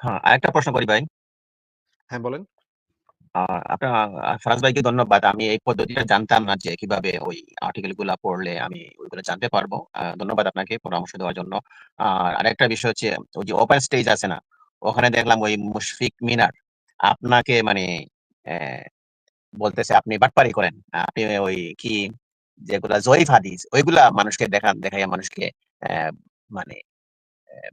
হ্যাঁ, আরেকটা প্রশ্ন করি ভাই। হ্যাঁ, বলেন। আ আপনার আ ফারাজ ভাইকে ধন্যবাদ। আমি এই পদ্ধতিটা জানতাম না যে কীভাবে ওই আর্টিকেলগুলা পড়লে আমি ওইগুলো জানতে পারব। আ ধন্যবাদ আপনাকে পরামর্শ দেওয়ার জন্য। আর আরেকটা বিষয় হচ্ছে ওই যে ওপেন স্টেজ আছে না? ওখানে দেখলাম ওই মুশফিক মিনার আপনাকে মানে অ্যা বলতেছে আপনি বাটপারি করেন। আপনি ওই কি যেগুলা জয়ীফ হাদিস ওইগুলা মানুষকে দেখান দেখাইয়া মানুষকে অ্যা মানে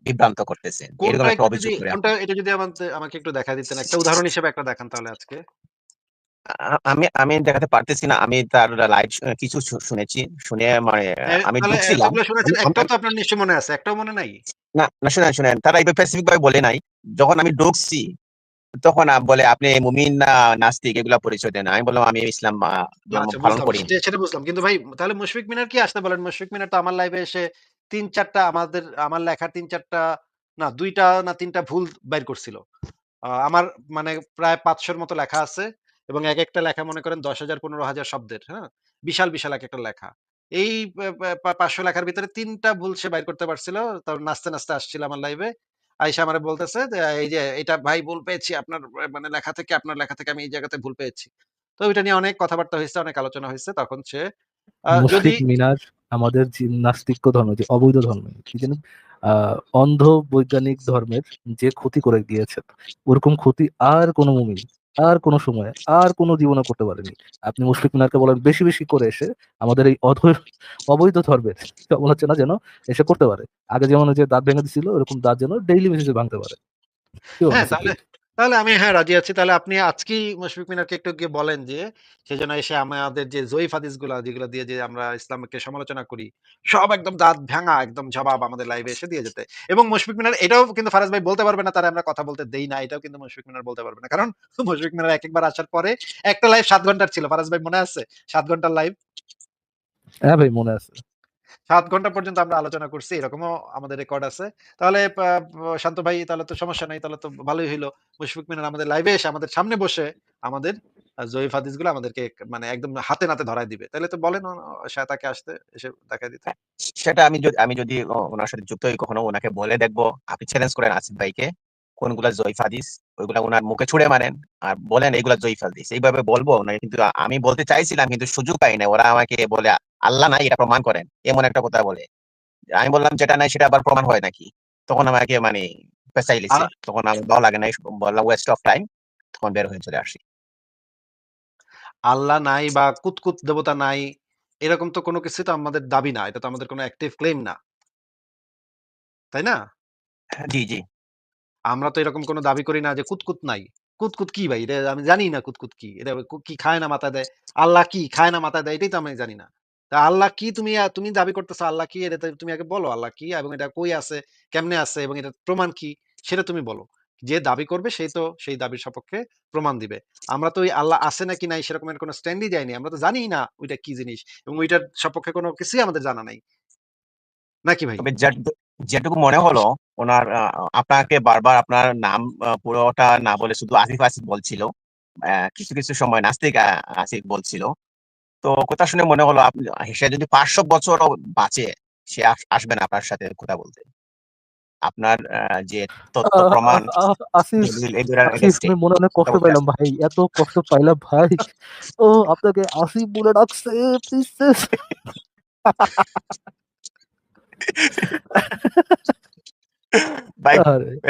বিভ্রান্ত করতেছেন। এরকম একটা অভিযোগ করে কোনটা এটা যদি আমাকে একটু দেখা দিতেন। একটা উদাহরণ হিসেবে একটা দেখান তাহলে আজকে। আমি আমি দেখাতে পারতেছি না। আমি তার লাইভ কিছু শুনেছি। শুনে মানে আমি ঢুকছিলাম। আমি তো আপনার নিশ্চয়ই মনে আছে। একটাও মনে নাই? না, না শুনেন, শুনেন। তারা এই স্পেসিফিক ভাবে বলে নাই। যখন আমি ঢুকছি, তখন বলে, "আপনি মুমিন না নাস্তিক?" এগুলা পরিচয় দেন। আমি বললাম, "আমি ইসলাম ধর্ম আচ্ছা পালন করি সেটা বুঝলাম। কিন্তু ভাই তাহলে মুশফিক মিনার কি আসতে বলেন? মুশফিক মিনার তো আমার লাইভে এসে ৩-৪ টা আমাদের আমার লেখা ৩-৪ টা না ২ টা না ৩ টা ভুল বাইর করছিল। আমার মানে প্রায় ৫০০ র মতো লেখা আছে এবং একেকটা লেখা মনে করেন ১০,০০০ ১৫,০০০ শব্দের, হ্যাঁ? বিশাল, বিশাল একেকটা লেখা। এই পা পা পা ৫০০ লেখার ভিতরে তিনটা ভুল সে বাইর করতে পারছিল। তারপর নাচতে, নাচতে আসছিল আমার লাইভে। আইসা আমারে বলতেছে "এই যে এটা ভাই ভুল পেয়েছি আপনার মানে লেখা থেকে আপনার লেখা থেকে আমি এই জায়গাতে ভুল পেয়েছি।" তো ওইটা নিয়ে অনেক কথাবার্তা হয়েছে অনেক আলোচনা হয়েছে তখন সে যদি মিনার আমাদের যে নাস্তিক্য ধর্ম যে অবৈধ ধর্ম কি যেন অন্ধ বৈজ্ঞানিক ধর্মের যে ক্ষতি করে গিয়েছেন, ওরকম ক্ষতি আর কোন মুমিন আর কোন সময়ে আর কোন জীবনে করতে পারেনি। আপনি মুশফিক মিনারকে বলেন বেশি, বেশি করে এসে আমাদের এই অবৈধ ধর্মের সমালোচনা যেন এসে করতে পারে। আগে যেমন যে দাঁত ভেঙে দিছিল ওরকম দাঁত যেন ডেইলি বেসিস ভাঙতে পারে। তাহলে আমি হ্যাঁ, রাজি আছি। তাহলে আপনি আজকেই মুশফিক মিনারকে একটু গিয়ে বলেন যে, সে যেন এসে আমাদের যে জয়ীফ হাদিসগুলা যেগুলো দিয়ে যে আমরা ইসলামকে সমালোচনা করি, সব একদম দাঁত ভাঙা একদম জবাব আমাদের লাইভে এসে দিয়ে যেতে। এবং মুশফিক মিনার এটাও কিন্তু ফারাজ ভাই বলতে পারবে না তারা আমরা কথা বলতে দেই না। এটাও কিন্তু মুশফিক মিনার বলতে পারবে না। কারণ মুশফিক মিনার এক একবার আসার পরে একটা লাইভ ৭ ঘণ্টার ছিল। ফারাজ ভাই মনে আছে? ৭ ঘণ্টার লাইভ? হ্যাঁ ভাই মনে আছে। ৭ ঘণ্টা পর্যন্ত আমরা আলোচনা করছি। এরকমও আমাদের রেকর্ড আছে। তাহলে শান্ত ভাই তাহলে তো সমস্যা নাই। তাহলে তো ভালোই হইল। মুশফিক মিনার আমাদের লাইভে এসে আমাদের সামনে বসে আমাদের আ জয়ীফ হাদিসগুলো আমাদেরকে মানে একদম হাতে নাতে ধরায় দিবে। তাইলে তো বলেন তাকে আসতে এসে দেখায় দিতে। সেটা আমি যদি আমি যদি ও উনার সাথে যুক্ত হই কখনো ওনাকে বলে দেখব আপনি চ্যালেঞ্জ করেন আসিফ ভাইকে। কোনগুলা জয়ীফ হাদিস ওইগুলা উনার মুখে ছুঁড়ে মারেন। আর বলেন এগুলা জয়ীফ হাদিস। এইভাবে বলব না কিন্তু আমি বলতে চাইছিলাম কিন্তু সুযোগ পাই নাই। ওরা আমাকে বলে, "আল্লাহ নাই এটা প্রমাণ করেন।" এমন একটা কথা বলে। আমি বললাম, "যেটা নাই সেটা আবার প্রমাণ হয় নাকি?" তখন আমাকে মানে পেঁচাই তখন আমার ভালো লাগে। বললাম, "ওয়েস্ট অফ টাইম।" তখন বের হয়ে চলে আসি। আল্লাহ নাই বা কুতকুত দেবতা নাই, এরকম তো কোন কিছুই তো আমাদের দাবি না। এটা তো আমাদের কোন অ্যাকটিভ ক্লেইম না। তাই না? হ্যাঁ, জি, জি। আমরা তো এরকম কোন দাবি করি না যে কুতকুত নাই। কুতকুত কি ভাই? এটা আমি জানিই না কুতকুত কি? এটা কু কি খায় না মাথায় দেয়? আল্লাহ কি খায় না মাথায় দেয়? এটাই তো আমি জানি না। তা আল্লাহ কি তুমি তুমি দাবি করতেছো আল্লাহ কি? এটা তুমি আগে বলো আল্লাহ কি? এবং এটা কই আছে? কেমনে আছে? এবং এটার প্রমাণ কি? সেটা তুমি বলো। যে দাবি করবে সেই তো সেই দাবির সপক্ষে প্রমাণ দিবে। আমরা তো ওই আল্লাহ আছে নাকি নাই সেরকমের কোন স্ট্যান্ডই যাইনি। আমরা তো জানিই না ওইটা কি জিনিস এবং ওইটার সপক্ষে কোনো কিছুই আমাদের জানা নাই। নাকি ভাই? যেটুকু মনে হলো ওনার আপনাকে বারবার আপনার নাম পুরোটা না বলে শুধু আসিফ, আসিফ বলছিল। কিছু, কিছু সময় নাস্তিক আসিফ বলছিল। তো কথা শুনে মনে হলো আপনি সে যদি পাঁচশো বছর বাঁচে সে আস আসবে না আপনার সাথে কথা বলতে। আপনার যে তথ্য প্রমাণ মনে অনেক কষ্ট পাইলাম ভাই। এত কষ্ট পাইলাম ভাই। ও আপনাকে আসিফ বলে ডাকছে ভাই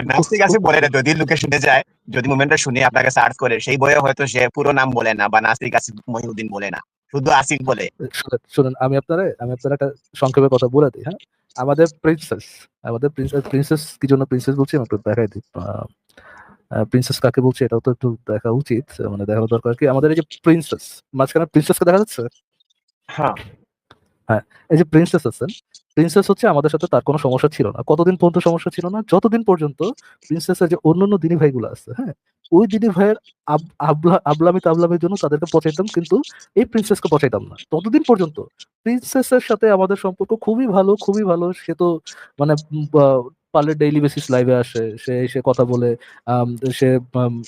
নাস্তিক আসিফ বলে না যদি লোকে শুনে যায়, যদি মোমেন্টটা শুনে আপনাকে সার্চ করে সেই বইয়ে হয়তো সে পুরো নাম বলে না বা নাস্তিক আসিফ মহিউদ্দিন বলে না। শুধু আসিফ বলে। শুনেন, আমি আপনারা আমি আপনারা একটা সংক্ষেপে কথা বলে দিই হ্যাঁ? আমাদের প্রিন্সেস, আমাদের প্রিন্সেস, প্রিন্সেস কি জন্য প্রিন্সেস বলছি আমি একটু দেখাই দিই। প্রিন্সেস কাকে বলছি এটাও তো একটু দেখা উচিত। মানে দেখানো দরকার কি আমাদের এই যে প্রিন্সেস, মাঝখানে প্রিন্সেসকে দেখা যাচ্ছে? হ্যাঁ। হ্যাঁ, এই যে প্রিন্সেস আছেন, প্রিন্সেস হচ্ছে আমাদের সাথে তার কোনো সমস্যা ছিল না। কতদিন পর্যন্ত সমস্যা ছিল না? যতদিন পর্যন্ত প্রিন্সেসের যে অন্যান্য দিনী ভাইগুলো আছে, হ্যাঁ? ওই দিনী ভাইয়ের আব আবলা আবলামি তাবলামির জন্য তাদেরকে পচাইতাম কিন্তু এই প্রিন্সেসকে পচাইতাম না। ততদিন পর্যন্ত প্রিন্সেসের সাথে আমাদের সম্পর্ক খুবই ভালো, খুবই ভালো। সে তো মানে পারলে ডেইলি বেসিস লাইভে আসে। সে এসে কথা বলে সে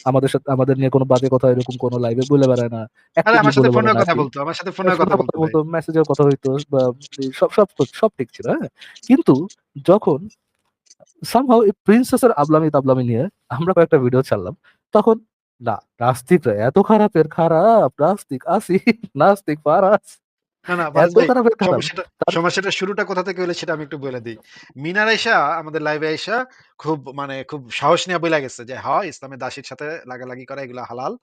আমাদের সাথে আমাদের নিয়ে কোন বাজে কথা এরকম কোন লাইভে বলে বেড়ায় না। আমার সাথে বলে বেড়ায় ফোনেও না কথা বলতো। আমার সাথে ফোনে কথা বলতো কথা হইতো সব সব সব ঠিক ছিল, হ্যাঁ? কিন্তু যখন সামহাও এই প্রিন্সেসের আবলামি তাবলামি নিয়ে আমরা কয়েকটা ভিডিও ছাড়লাম তখন না নাস্তিকরা এত খারাপের খারাপ নাস্তিক আসি নাস্তিক ফারাস না, না সমস্যাটা শুরুটা কোথা থেকে হইল সেটা আমি একটু বলে দেই। মিনার আইসা আমাদের লাইভে আইসা খুব মানে খুব সাহস নিয়ে বইলা গেছে যে, "হ্যাঁ, ইসলামের দাসীর সাথে লাগালাগি করা এগুলা হালাল।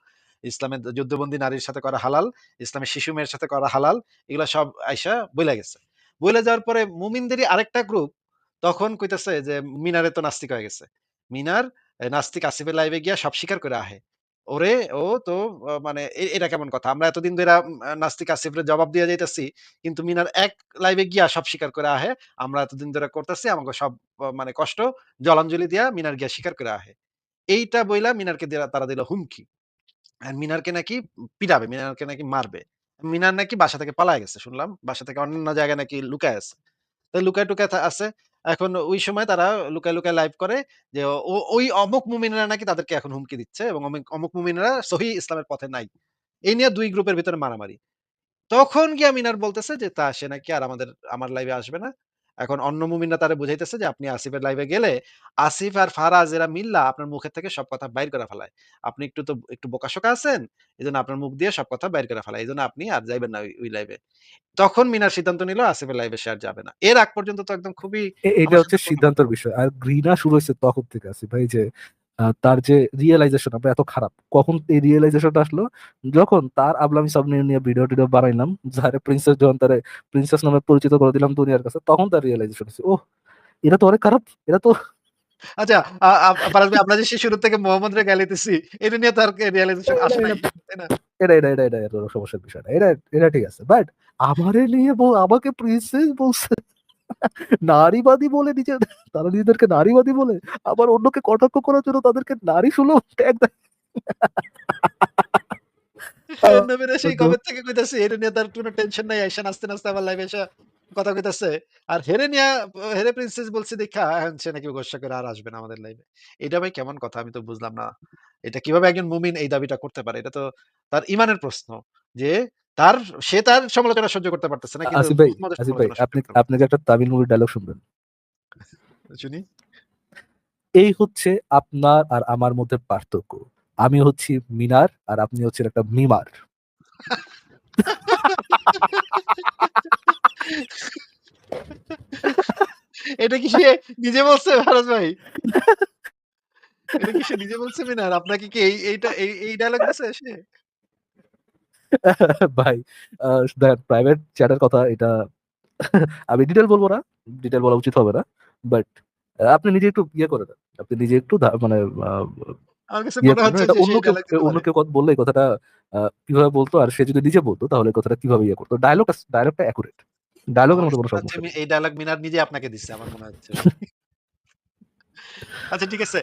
ইসলামের যুদ্ধবন্দী নারীর সাথে করা হালাল। ইসলামের শিশু মেয়ের সাথে করা হালাল।" এগুলা সব আইসা বইলা গেছে। বইলা যাওয়ার পরে মুমিনদেরই আরেকটা গ্রুপ তখন কইতেছে যে, "মিনারে তো নাস্তিক হয়ে গেছে। মিনার নাস্তিক আসিফের লাইভে গিয়া সব স্বীকার করে আহে। ওরে ও তো মানে এটা কেমন কথা? আমরা এতদিন আ নাস্তিক আসিফরে জবাব দিয়া যাইতাছি। কিন্তু মিনার এক লাইভে গিয়া সব স্বীকার করে আহে। আমরা এতদিন ধরে করতেছি। আমাকে সব মানে কষ্ট জলাঞ্জলি দিয়া মিনার গিয়া স্বীকার করে আহে। এইটা বইলা মিনারকে তারা দিল হুমকি। মিনারকে নাকি পিটাবে, মিনারকে নাকি মারবে। মিনার নাকি বাসা থেকে পালায় গেছে শুনলাম। বাসা থেকে অন্যান্য জায়গায় নাকি লুকায় আছে। লুকায় টুকায় আছে। এখন ওই সময় তারা লুকায়, লুকায় লাইভ করে যে ওই অমুক মুমিনরা নাকি তাদেরকে এখন হুমকি দিচ্ছে এবং অমিক অমুক মুমিনরা সহি ইসলামের পথে নাই। এই নিয়ে দুই গ্রুপের ভিতরে মারামারি। তখন গিয়া মিনার বলতেছে যে তা সে নাকি আর আমাদের আমার লাইভে আসবে না। এখন অন্য মুমিনরা তারা বুঝাইতেছে যে আপনি আসিফের লাইভে গেলে আসিফ আর ফারাজ এরা মিল্লা আপনার মুখের থেকে সব কথা বাইর করে ফেলায়। আপনি একটু তো একটু বোকাশোকা আছেন। এই জন্য আপনার মুখ দিয়ে সব কথা বাইর করে ফেলায়। এই জন্য আপনি আর যাইবেন না ওই, লাইভে। তখন মিনার সিদ্ধান্ত নিল আসিফের লাইভে সে আর যাবে না। এর আগ পর্যন্ত তো একদম খুবই এটা হচ্ছে সিদ্ধান্তের বিষয়। আর ঘৃণা শুরু হয়েছে তখন থেকে আসিফ ভাই যে তার যে রিয়েলাইজেশন আমরা এত খারাপ। কখন এই রিয়ালাইজেশনটা আসলো? যখন তার আবলামি সাবলামি নিয়ে ভিডিও-টিডিও বানাইলাম। যারে প্রিন্সেস যখন তারে প্রিন্সেস নামে পরিচিত করে দিলাম দুনিয়ার কাছে তখন তার রিয়ালাইজেশন হইছে। ওহ! এরা তো অনেক খারাপ। এরা তো আচ্ছা আ আ ফারাজ ভাই আমরা যে সেই শুরু থেকে মোহাম্মদরে গাইলাইতেছি এটা নিয়ে তার রিয়ালাইজেশন আসে না? এটা, এটা, এটা, এটা, এটা সমস্যার বিষয় না। এটা, এটা ঠিক আছে। বাট আমারে নিয়ে আমাকে প্রিন্সেস বলছে। নারীবাদী বলে নিজে তারা নিজেদেরকে নারীবাদী বলে আবার অন্যকে কটাক্ষ করার জন্য তাদেরকে নারী সুলভ ট্যাগ দেয়। সেই কবে থেকে কইতাছে এটা নিয়ে তার কোনো টেনশন নাই। আইসা নাচতে, নাচতে আমার লাইভে এসে কথা কইতাছে। আর হেরে নিয়া হেরে প্রিন্সেস বলছে সে নাকি করে আর আসবে না আমাদের লাইভে। এটা ভাই কেমন কথা আমি তো বুঝলাম না। এটা কীভাবে একজন মুমিন এই দাবিটা করতে পারে? এটা তো তার ইমানের প্রশ্ন। যে তার সে তার সমালোচনা সহ্য করতে পারতেছে না। কিন্তু আসিফ ভাই, আসিফ ভাই আপনি করতে আপনি যে একটা তামিল মুভির ডায়লগ শুনবেন। শুনি? এই হচ্ছে আপনার আর আমার মধ্যে পার্থক্য। আমি হচ্ছি মিনার আর আপনি হচ্ছেন একটা মিমার। এটা কি সে নিজে বলছে ভারত ভাই? এটা কি সে নিজে বলছে মিনার? আপনাকে কি এই এইটা এই এই ডায়ালগ দিছে সে? ভাই দেখেন প্রাইভেট চ্যাটের কথা এটা আমি ডিটেইল বলব না। ডিটেইল বলা উচিত হবে না। বাট আপনি নিজে একটু ইয়ে করে দেন। আপনি নিজে একটু মানে ইয়ে অন্য কেউ ডায়ালগ কথা বললে কথাটা কীভাবে বলতো আর সে যদি নিজে বলতো তাহলে কথাটা কীভাবে ইয়ে করতো। ডায়ালগটা ডায়ালগটা অ্যাকুরেট। ডায়ালগের কোনো সমস্যা এই ডায়ালগ মিনার নিজে আপনাকে দিচ্ছে আমার মনে হচ্ছে। আচ্ছা ঠিক আছে।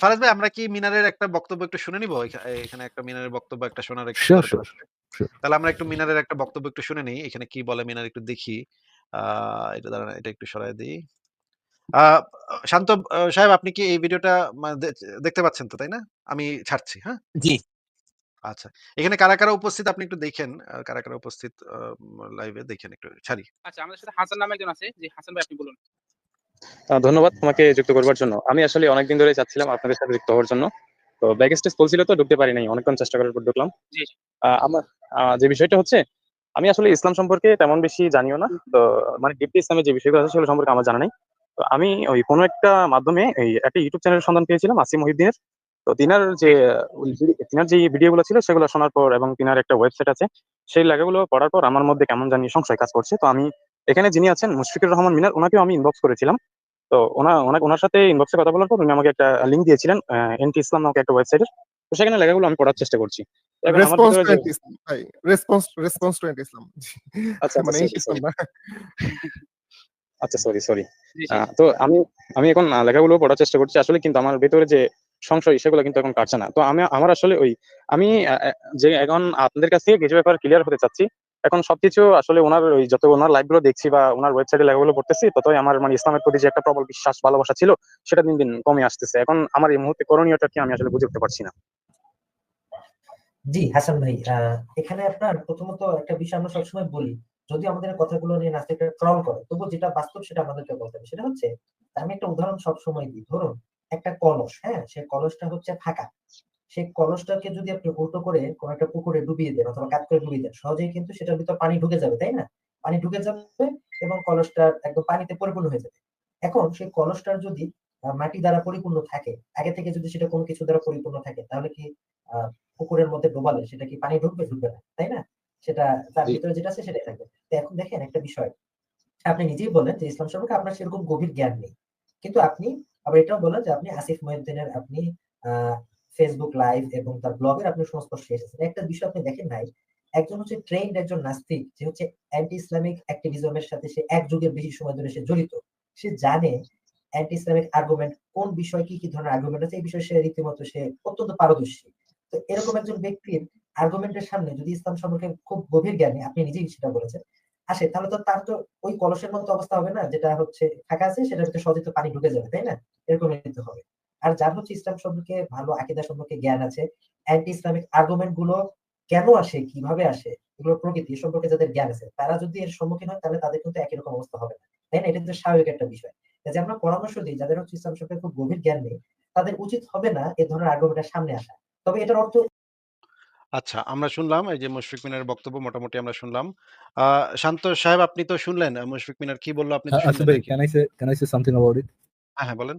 ফারাজ ভাই আমরা কি মিনারের একটা বক্তব্য একটু শুনে নিব? এখানে একটা মিনারের বক্তব্য একটা শোনার। তাহলে আমরা একটু মিনারের একটা বক্তব্য একটু শুনে নেই। এখানে কি বলে মিনার একটু দেখি। আ এটা দাঁড়ান এটা একটু সরায় দেই। শান্ত সাহেব আপনি কি এই ভিডিওটা দেখতে পাচ্ছেন তো তাই না? আমি ছাড়ছি, হ্যাঁ? জি। আচ্ছা। এখানে কারা, কারা উপস্থিত আপনি একটু দেখেন। কারা, কারা উপস্থিত লাইভে দেখেন একটু ছাড়ি। আচ্ছা আমাদের সাথে হাসান নামে একজন আছে। জি হাসান ভাই আপনি বলুন। ধন্যবাদ তোমাকে যুক্ত করবার জন্য। আমি আসলে অনেকদিন ধরে চাচ্ছিলাম আপনাদের সাথে যুক্ত হওয়ার জন্য। তো ব্যাক স্টেজ বলছিল তো ঢুকতে পারি নাই। অনেকক্ষণ চেষ্টা করার পর ঢুকলাম। আমার যে বিষয়টা হচ্ছে আমি আসলে ইসলাম সম্পর্কে তেমন বেশি জানিও না। তো মানে ডিপলি ইসলামের যে বিষয়গুলো আছে সেগুলো সম্পর্কে আমার জানা নেই। তো আমি ওই কোনো একটা মাধ্যমে এই একটা ইউটিউব চ্যানেলের সন্ধান পেয়েছিলাম আসিফ মহিউদ্দিনের। তো তিনার যে তিনার যে ভিডিওগুলো ছিল সেগুলো শোনার পর এবং তিনার একটা ওয়েবসাইট আছে। সেই লেখাগুলো পড়ার পর আমার মধ্যে কেমন জানি সংশয় কাজ করছে। তো আমি এখানে যিনি আছেন মুশফিকুর রহমান মিনার উনাকেও আমি ইনবক্স করেছিলাম। তো ওনা ওনা ওনার সাথে ইনবক্সে কথা বলার পর উনি আমাকে একটা লিংক দিয়েছিলেন এনটি ইসলাম নামক একটা ওয়েবসাইটের। তো সেখানে লেখাগুলো আমি পড়ার চেষ্টা করছি। রেসপন্স টু ইসলাম। আচ্ছা, আচ্ছা মানে সরি, ইসলাম সরি। না। আচ্ছা সরি। তো আমি আমি এখন লেখাগুলো পড়ার চেষ্টা করছি। আসলে কিন্তু আমার ভেতরে যে সংশয় সেগুলো কিন্তু এখন কাটছে না। তো আমি আমার আসলে ওই আমি যে এখন আপনাদের কাছ থেকে কিছু ব্যাপার ক্লিয়ার হতে চাচ্ছি। এখন সবকিছু আসলে ওনার ওই যত উনার লাইভগুলো দেখছি বা উনার ওয়েবসাইটে লেখাগুলো পড়তেছি ততই আমার মানে ইসলামের প্রতি যে একটা প্রবল বিশ্বাস ভালোবাসা ছিল সেটা দিন, দিন কমে আসতেছে। এখন আমার এই মুহূর্তে করণীয়টা কি আমি আসলে বুঝে উঠতে পারছি না। জি, হাসান ভাই। এখানে আপনার প্রথমত একটা বিষয় আমরা সবসময় বলি যদি আমাদের কথাগুলো নিয়ে নাস্তিকরা ট্রল করে তবু যেটা বাস্তব সেটা আমাদেরকে বলতে হবে সেটা হচ্ছে আমি একটা উদাহরণ সবসময় দিই ধরুন একটা কলস হ্যাঁ সেই কলসটা হচ্ছে ফাঁকা সেই কলসটাকে যদি আপনি উল্টো করে কোন একটা পুকুরে ডুবিয়ে দেন অথবা কাত করে ডুবিয়ে দেন সহজেই কিন্তু সেটার ভিতর পানি ঢুকে যাবে তাই না? পানি ঢুকে যাবে এবং কলসটা একদম পানিতে পরিপূর্ণ হয়ে যাবে। এখন সেই কলসটার যদি মাটি দ্বারা পরিপূর্ণ থাকে আগে থেকে যদি সেটা কোনো কিছু দ্বারা পরিপূর্ণ থাকে তাহলে কি আহ, পুকুরের মধ্যে ডোবালে সেটা কি পানি ঢুকবে ঢুকবে না তাই না? সেটা তার ভিতরে যেটা আছে সেটাই থাকবে। তো এখন দেখেন একটা বিষয় আপনি নিজেই বলেন যে ইসলাম সম্পর্কে আপনার সেরকম গভীর জ্ঞান নেই। কিন্তু আপনি আবার এটাও বলেন যে আপনি আসিফ মহিউদ্দিনের আপনি ফেসবুক লাইভ এবং তার ব্লগের আপনি সংস্পর্শে এসেছেন একটা বিষয় আপনি দেখেন নাই একজন হচ্ছে ট্রেন্ড একজন নাস্তিক, যে হচ্ছে অ্যান্টি ইসলামিক অ্যাক্টিভিজমের সাথে সে এক যুগের বেশি সময় ধরে সে জড়িত। সে জানে অ্যান্টি ইসলামিক আর্গুমেন্ট কোন বিষয় কি কি ধরনের আর্গুমেন্ট আছে, এই বিষয়ে সে রীতিমতো সে অত্যন্ত পারদর্শী। তো এরকম একজন ব্যক্তির আর্গুমেন্টের সামনে যদি ইসলাম সম্পর্কে খুব গভীর জ্ঞানে আপনি নিজেই সেটা বলেছেন, আসে, তাহলে তো তার তো ওই কলসের মতো অবস্থা হবে না, যেটা হচ্ছে ফাঁকা আছে, সেটার ভিতরে সহজে পানি ঢুকে যাবে, তাই না? এরকম হবে। আর যার হচ্ছে ইসলাম সম্পর্কে ভালো আকিদা সম্পর্কে জ্ঞান আছে অ্যান্টি ইসলামিক আর্গুমেন্টগুলো কেন আসে কীভাবে আসে এগুলোর প্রকৃতি সম্পর্কে যাদের জ্ঞান আছে তারা যদি এর সম্মুখীন হয় তাহলে তাদের কিন্তু একই রকম অবস্থা হবে না। তাই না? এটা তো স্বাভাবিক একটা বিষয়। কাজে আমরা পরামর্শ দিই যাদের হচ্ছে ইসলাম সম্পর্কে খুব গভীর জ্ঞান নেই তাদের উচিত হবে না এ ধরনের আর্গুমেন্টের সামনে আসা। তবে এটার অর্থ আচ্ছা আমরা শুনলাম এই যে মুশফিক মিনার বক্তব্য মোটামুটি আমরা শুনলাম। আহ শান্ত সাহেব আপনি তো শুনলেন মুশফিক মিনার কি বলল আপনি তো আসিফ শুনলেন ভাই can I say can I say something about it হ্যাঁ হ্যাঁ বলেন।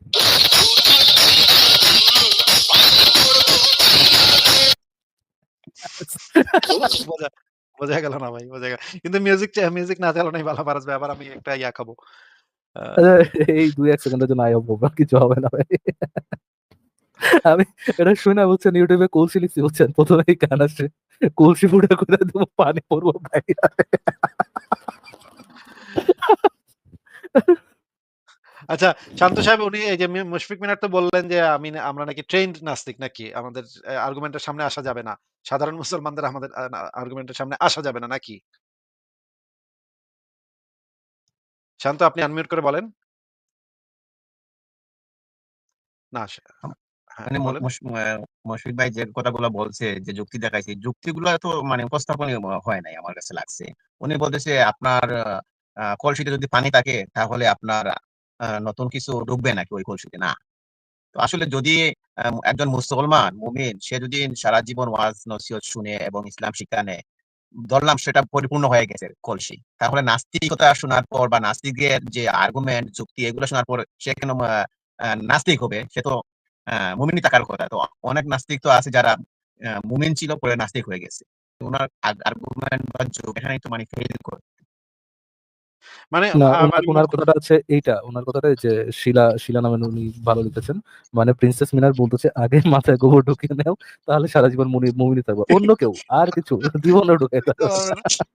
কিন্তু মিউজিক মিউজিক না চালানোই ভালো আমি এই দুই, এক সেকেন্ডের জন্য কিছু হবে না ভাই। আমি এটা শুনে বলছেন ইউটিউবে কলসি লিখছি প্রথমেই গান কলসি ফুটা করে দেবো, পানি পড়ব ভাই। আচ্ছা শান্ত সাহেব উনি এই যে মুশফিক মিনার তো বললেন যে আমি আমরা নাকি ট্রেন্ড নাস্তিক নাকি? আমাদের আর্গুমেন্টের সামনে আসা যাবে না। সাধারণ মুসলমানদের আমাদের আর্গুমেন্টের সামনে আসা যাবে না নাকি? শান্ত আপনি আনমিউট করে বলেন। না হ্যাঁ মানে মুশফিক ভাই যে কথাগুলো বলছে যে যুক্তি দেখাইছে যুক্তিগুলো তো মানে উপস্থাপনই হয় নাই আমার কাছে লাগছে। উনি বলতেছে আপনার কলসিতে যদি পানি থাকে তাহলে আপনার নতুন কিছু ঢুকবে নাকি ওই কলসিতে? না। তো আসলে যদি একজন মুসলমান, মুমিন, সে যদি সারা জীবন ওয়াজ, নসিহত শুনে এবং ইসলাম শিক্ষা নেয়, ধরলাম সেটা পরিপূর্ণ হয়ে গেছে কলসি। তাহলে নাস্তিকতা শোনার পর বা নাস্তিকের যে আর্গুমেন্ট যুক্তি, এগুলো শোনার পর সে কেন নাস্তিক হবে? সে তো মুমিনই থাকার কথা। তো অনেক নাস্তিক তো আছে যারা মুমিন ছিল পরে নাস্তিক হয়ে গেছে। ওনার আর্গুমেন্ট বা যুক্তি এখানে তো মানে ফেল করে। মানে ওনার মানে কথাটা আছে এইটা। ওনার কথাটা যে শিলা শিলা নামে উনি ভালো লিখেছেন। মানে প্রিন্সেস মিনার বলতেছে আগে মাথায় গোবর ঢুকিয়ে নাও তাহলে সারা জীবন মুনি মুমিনি থাকবে। অন্য কেউ আর কিছু না।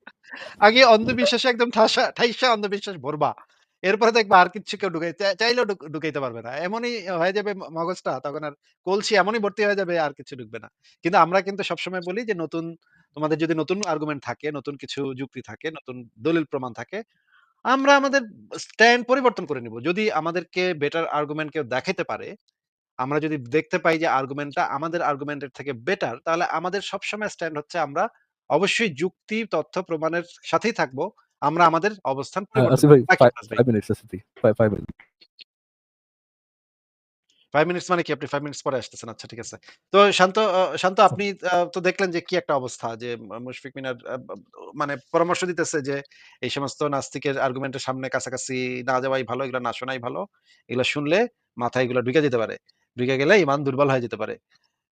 আগে অন্ধবিশ্বাসে একদম ঠাসা ঠাইসা অন্ধবিশ্বাস ভরবা। এরপরে দেখবা আর কিছু কেউ ঢুকাই চাইলেও ঢুকাইতে পারবে না। এমনই হয়ে যাবে মগজটা তখন আর কলসি এমনই ভর্তি হয়ে যাবে আর কিছু ঢুকবে না। কিন্তু আমরা কিন্তু সবসময় বলি যে নতুন তোমাদের যদি নতুন আর্গুমেন্ট থাকে নতুন কিছু যুক্তি থাকে নতুন দলিল প্রমাণ থাকে আমরা আমাদের স্ট্যান্ড পরিবর্তন করে নিব। যদি আমাদেরকে বেটার আর্গুমেন্ট কেউ দেখাইতে পারে আমরা যদি দেখতে পাই যে আর্গুমেন্টটা আমাদের আর্গুমেন্টের থেকে বেটার তাহলে আমাদের সবসময় স্ট্যান্ড হচ্ছে আমরা অবশ্যই যুক্তি তথ্য প্রমাণের সাথেই থাকব। আমরা আমাদের অবস্থান পরিবর্তন আসিফ ভাই করব। নাকি আব্বাস ভাই ফাইভ মিনিটস আসিফ ভাই ফাইভ মিনিট ফাইভ মিনিটস মানে কি? আপনি ফাইভ মিনিটস পরে আসতেছেন। আচ্ছা ঠিক আছে। তো শান্ত শান্ত আপনি তো দেখলেন যে কি একটা অবস্থা যে মুশফিক মিনার মানে পরামর্শ দিতেছে যে এই সমস্ত নাস্তিকের আর্গুমেন্টের সামনে কাছাকাছি না যাওয়াই ভালো এগুলো না শোনাই ভালো। এগুলো শুনলে মাথায় এগুলো ঢুকে যেতে পারে। ঢুকে গেলে ইমান দুর্বল হয়ে যেতে পারে।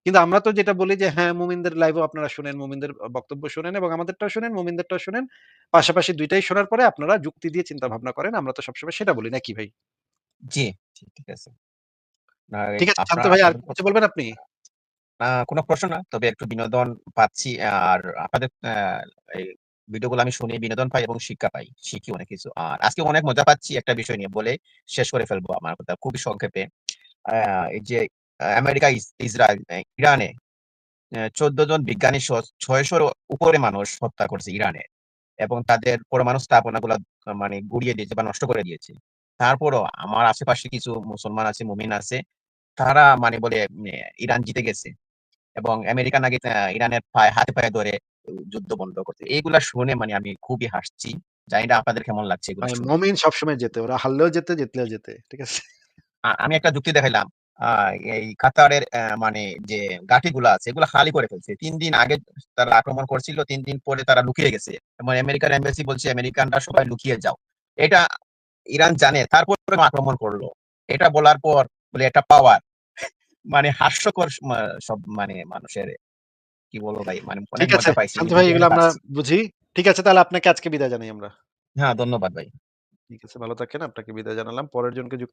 কিন্তু আমরা তো যেটা বলি যে হ্যাঁ মুমিনদের লাইভও আপনারা শুনেন মুমিনদের বক্তব্য শুনেন এবং আমাদেরটাও শুনেন মুমিনদেরটাও শুনেন। পাশাপাশি দুইটাই শোনার পরে আপনারা যুক্তি দিয়ে চিন্তা ভাবনা করেন। আমরা তো সবসময় সেটা বলি নাকি ভাই? জি জি, ঠিক আছে। ঠিক আছে শান্ত আপনার ভাই আর কিছু বলবেন আপনি? আহ, কোনো প্রশ্ন না তবে একটু বিনোদন পাচ্ছি আর আপনাদের এই ভিডিওগুলো আমি শুনি বিনোদন পাই এবং শিক্ষা পাই শিখি অনেক কিছু। আর আজকে অনেক মজা পাচ্ছি একটা বিষয় নিয়ে বলে শেষ করে ফেলব আমার কথা খুবই সংক্ষেপে। এই যে আমেরিকা ইস- ইসরায়েল ইরানে চোদ্দ জন বিজ্ঞানী সহ ছয়শোর উপরে মানুষ হত্যা করছে ইরানে এবং তাদের পরমাণু স্থাপনাগুলো মানে গুড়িয়ে দিয়েছে বা নষ্ট করে দিয়েছে। তারপরও আমার আশেপাশে কিছু মুসলমান আছে মুমিন আছে তারা মানে বলে ইরান জিতে গেছে এবং আমেরিকা নাকি ইরানের পায়ে হাতে পায়ে ধরে যুদ্ধ বন্ধ করতে। এইগুলা শুনে মানে আমি খুবই হাসছি। জানি না আপনাদের কেমন লাগছে এগুলো মমিন সবসময় জেতে। ওরা হারলেও জেতে, জিতলেও জেতে। ঠিক আছে? আমি একটা যুক্তি দেখাইলাম। এই কাতারের মানে যে ঘাঁটিগুলা আছে এগুলা খালি করে ফেলছে। তিন দিন আগে তারা আক্রমণ করছিল, তিন দিন পরে তারা লুকিয়ে গেছে। এবং আমেরিকার এমবাসি বলছে আমেরিকানরা সবাই লুকিয়ে যাও। এটা ইরান জানে তারপর আক্রমণ করল। এটা বলার পর বলে এটা পাওয়ার। মানে হাস্যকর সব মানে মানুষের কি বলব ভাই মানে ঠিক আছে। ভাই এগুলো আমরা বুঝি। ঠিক আছে তাহলে আপনাকে আজকে বিদায় জানাই আমরা। হ্যাঁ, ধন্যবাদ ভাই। ঠিক আছে ভালো থাকেন। আপনাকে বিদায় জানালাম। পরের জনকে যুক্ত